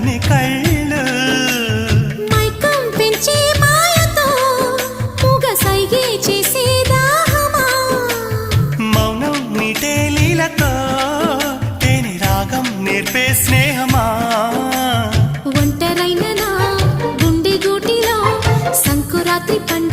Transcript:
కన్ని కళ్ళు. మైకం మాయతో ముగ సైగే చేసే దాహమా? మౌనం మీటే లీలతో తేని రాగం నేర్పే స్నేహమా? ఒంటరైన నా గుండె గూటిలో సంకురాత్రి పండ